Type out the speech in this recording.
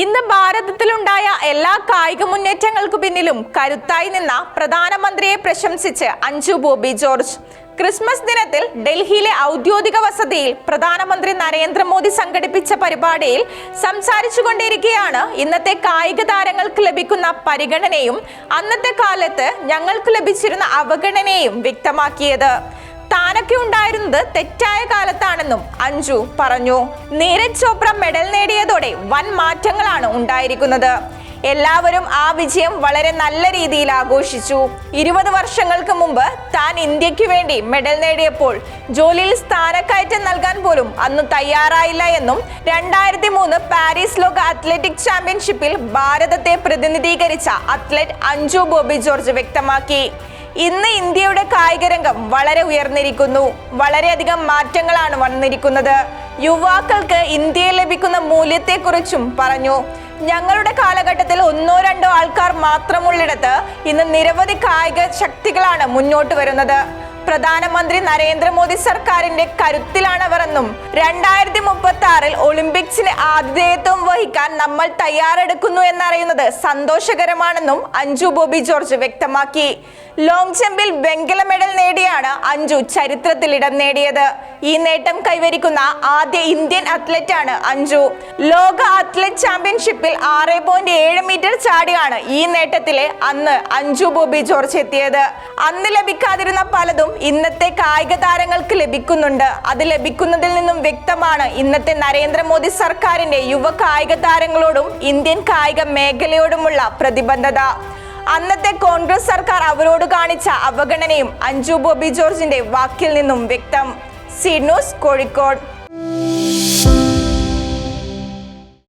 ഇന്ന് ഭാരതത്തിലുണ്ടായ എല്ലാ കായിക മുന്നേറ്റങ്ങൾക്കു പിന്നിലും കരുത്തായി നിന്ന പ്രധാനമന്ത്രിയെ പ്രശംസിച്ച് അഞ്ജു ബോബി ജോർജ്. ക്രിസ്മസ് ദിനത്തിൽ ഡൽഹിയിലെ ഔദ്യോഗിക വസതിയിൽ പ്രധാനമന്ത്രി നരേന്ദ്രമോദി സംഘടിപ്പിച്ച പരിപാടിയിൽ സംസാരിച്ചുകൊണ്ടിരിക്കെയാണ് ഇന്നത്തെ കായിക താരങ്ങൾക്ക് ലഭിക്കുന്ന പരിഗണനയും അന്നത്തെ കാലത്ത് ഞങ്ങൾക്ക് ലഭിച്ചിരുന്ന അവഗണനയും വ്യക്തമാക്കിയത്. താനൊക്കെ ഉണ്ടായിരുന്നത് തെറ്റായ കാലത്താണെന്നും അഞ്ജു പറഞ്ഞു. നീരജ് ചോപ്ര മെഡൽ നേടിയതോടെ വൻ മാറ്റങ്ങളാണ് ഉണ്ടായിരിക്കുന്നത്. എല്ലാവരും ആ വിജയം വളരെ നല്ല രീതിയിൽ ആഘോഷിച്ചു. ഇരുപത് വർഷങ്ങൾക്ക് മുമ്പ് താൻ ഇന്ത്യയ്ക്ക് വേണ്ടി മെഡൽ നേടിയപ്പോൾ ജോലിയിൽ സ്ഥാനക്കയറ്റം നൽകാൻ പോലും അന്ന് തയ്യാറായില്ല എന്നും രണ്ടായിരത്തി മൂന്ന് പാരീസ് ലോക അത്ലറ്റിക് ചാമ്പ്യൻഷിപ്പിൽ ഭാരതത്തെ പ്രതിനിധീകരിച്ച അത്ലറ്റ് അഞ്ജു ബോബി ജോർജ് വ്യക്തമാക്കി. ഇന്ന് ഇന്ത്യയുടെ കായിക രംഗം വളരെ ഉയർന്നിരിക്കുന്നു. വളരെയധികം മാറ്റങ്ങളാണ് വന്നിരിക്കുന്നത്. യുവാക്കൾക്ക് ഇന്ത്യയിൽ ലഭിക്കുന്ന മൂല്യത്തെക്കുറിച്ചും പറഞ്ഞു. ഞങ്ങളുടെ കാലഘട്ടത്തിൽ ഒന്നോ രണ്ടോ ആൾക്കാർ മാത്രമുള്ളിടത്ത് ഇന്ന് നിരവധി കായിക ശക്തികളാണ് മുന്നോട്ട് വരുന്നത്. പ്രധാനമന്ത്രി നരേന്ദ്രമോദി സർക്കാരിന്റെ കരുത്തിലാണവരെന്നും രണ്ടായിരത്തി മുപ്പത്തി ആറിൽ ഒളിമ്പിക്സിന് ആതിഥേയത്വം വഹിക്കാൻ നമ്മൾ തയ്യാറെടുക്കുന്നു എന്നറിയുന്നത് സന്തോഷകരമാണെന്നും അഞ്ജു ബോബി ജോർജ് വ്യക്തമാക്കി. ലോങ് ജമ്പിൽ വെങ്കല മെഡൽ നേടിയാണ് അഞ്ജു ചരിത്രത്തിൽ ഇടം നേടിയത്. ഈ നേട്ടം കൈവരിക്കുന്ന ആദ്യ ഇന്ത്യൻ അത്ലറ്റാണ് അഞ്ജു. ലോക അത്ലറ്റ് ചാമ്പ്യൻഷിപ്പിൽ ആറ് പോയിന്റ് ഏഴ് മീറ്റർ ചാടിയാണ് ഈ നേട്ടത്തിലെ അന്ന് അഞ്ജു ബോബി ജോർജ് എത്തിയത്. അന്ന് ലഭിക്കാതിരുന്ന പലതും ഇന്നത്തെ കായിക താരങ്ങൾക്ക് ലഭിക്കുന്നുണ്ട്. അത് ലഭിക്കുന്നതിൽ നിന്നും വ്യക്തമാണ്. ഇന്നത്തെ നരേന്ദ്രമോദി സർക്കാരിന്റെ യുവ കായിക താരങ്ങളോടും ഇന്ത്യൻ കായിക മേഖലയോടുമുള്ള പ്രതിബദ്ധത. അന്നത്തെ കോൺഗ്രസ് സർക്കാർ അവരോട് കാണിച്ച അവഗണനയും അഞ്ജു ബോബി ജോർജിന്റെ വാക്കിൽ നിന്നും വ്യക്തം. C News Kozhikode.